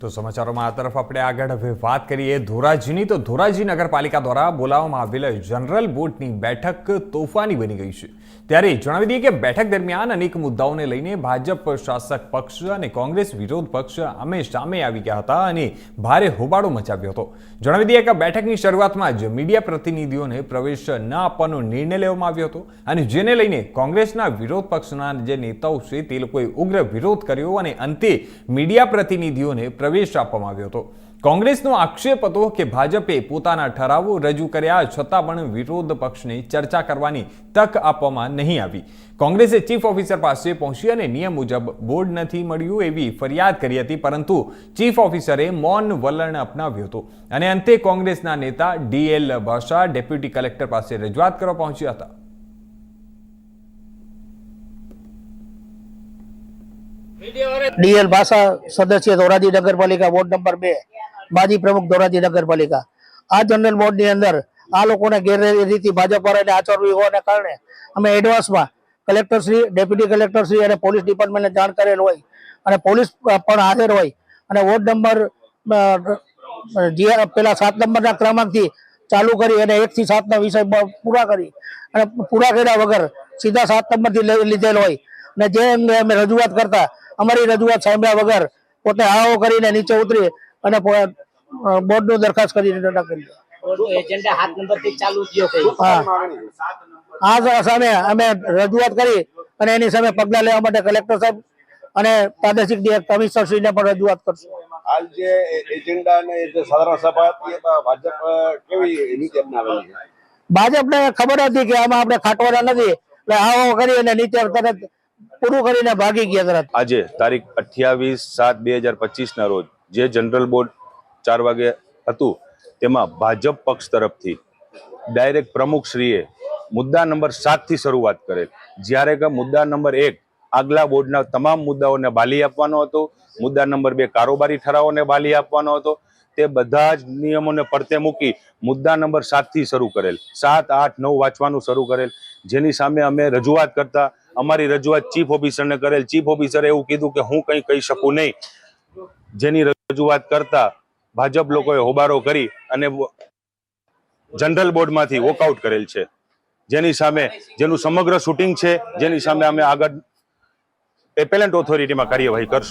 તો સમાચારોમાં આ તરફ આપણે આગળ હવે વાત કરીએ. ધોરાજીની તો ધોરાજી નગરપાલિકા દ્વારા બોલાવવામાં આવેલા જનરલ બોર્ડની બેઠક તોફાની બની ગઈ છે. ત્યારે જણાવી દઈએ કે બેઠક દરમિયાન અનેક મુદ્દાઓને લઈને ભાજપ શાસક પક્ષ અને કોંગ્રેસ વિરોધ પક્ષ અમે સામે આવી ગયા હતા અને ભારે હોબાળો મચાવ્યો હતો. જણાવી દઈએ કે બેઠકની શરૂઆતમાં જ મીડિયા પ્રતિનિધિઓને પ્રવેશ ન આપવાનો નિર્ણય લેવામાં આવ્યો હતો અને જેને લઈને કોંગ્રેસના વિરોધ પક્ષના જે નેતાઓ છે તે લોકોએ ઉગ્ર વિરોધ કર્યો અને અંતે મીડિયા પ્રતિનિધિઓને પ્રવેશ આપવામાં આવ્યો હતો. કોંગ્રેસનો આક્ષેપ હતો કે ભાજપે પોતાના ઠરાવો રજૂ કર્યા છતાં પણ વિરોધ પક્ષને ચર્ચા કરવાની તક આપવામાં નહીં આવી. કોંગ્રેસે ચીફ ઓફિસર પાસે પહોંચી અને નિયમ મુજબ બોર્ડ નથી મળ્યું એવી ફરિયાદ કરી હતી, પરંતુ ચીફ ઓફિસરે મૌન વલણ અપનાવ્યું હતું. અને અંતે કોંગ્રેસના નેતા ડીએલ ભાષા, ડેપ્યુટી કલેક્ટર પાસે રજૂઆત કરવા પહોંચ્યા હતા. ડીએલ ભાષા સદસ્ય ધોરાજી નગરપાલિકા, વોર્ડ નંબર બે, માજી પ્રમુખ ધોરાજી નગરપાલિકા. આ જનરલ બોર્ડની અંદર આ લોકોને ગેરરીતિ ભાજપ વાળાને આચરવી હોવાને કારણે અમે એડવાન્સમાં કલેક્ટરશ્રી ડેપ્યુટી કલેક્ટરશ્રી અને પોલીસ ડિપાર્ટમેન્ટને જાણ કરેલ હોય અને પોલીસ પણ હાજર હોય અને વોર્ડ નંબર પેલા સાત નંબરના ક્રમાંકથી ચાલુ કરી અને એક થી સાતના વિષય પૂરા કરી અને પૂરા કર્યા વગર સીધા સાત નંબરથી લીધેલ હોય. અને જે અમે રજૂઆત કરતા અમારી રજૂઆત સાંભળ્યા વગર પોતે આવો કરીને નીચે ઉતરી અને બોર્ડનું દરખાસ્ત કરીને નાખેલી બોર્ડનો એજન્ડા હાથ નંબરથી ચાલુ થયો કઈ હા. આ સામે અમે રજૂઆત કરી અને એની સામે પગલાં લેવા માટે કલેક્ટર સાહેબ અને પ્રાદેશિક કમિશનરશ્રીને પણ રજૂઆત કરશું. હાલ જે એજન્ડા અને જે સાધારણ સભા હતી ભાજપ કેવી અપનાવેલી ભાજપને ખબર હતી કે આમાં આપણે ખાટવાના નથી. એટલે આવો કરી અને નીચે તરત પૂરું કરીને ભાગી ગયા તરત. આજે તારીખ અઠ્યાવીસ સાત બે હજાર પચીસના રોજ જે જનરલ બોર્ડ ચાર વાગે હતું, તેમાં ભાજપ પક્ષ તરફથી ડાયરેક્ટ પ્રમુખશ્રીએ મુદ્દા નંબર સાતથી શરૂઆત કરેલ. જ્યારે કે મુદ્દા નંબર એક આગલા બોર્ડના તમામ મુદ્દાઓને બાલી આપવાનો હતો, મુદ્દા નંબર બે કારોબારી ઠરાવોને બાલી આપવાનો હતો, તે બધા જ નિયમોને પડતે મૂકી મુદ્દા નંબર સાતથી શરૂ કરેલ. સાત, આઠ, નવ વાંચવાનું શરૂ કરેલ. જેની સામે અમે રજૂઆત કરતા અમારી રજૂઆત ચીફ ઓફિસરને કરેલ. ચીફ ઓફિસરે એવું કીધું કે હું કંઈ કહી શકું નહીં. જેની રજૂઆત કરતા ભાજપ લોકોએ હોબારો કરી અને જનરલ બોર્ડમાંથી વોકઆઉટ કરેલ છે. જેની સામે, જેનું સમગ્ર શૂટિંગ છે, જેની સામે અમે આગળ એપેલેન્ટ ઓથોરિટીમાં કાર્યવાહી કરશું.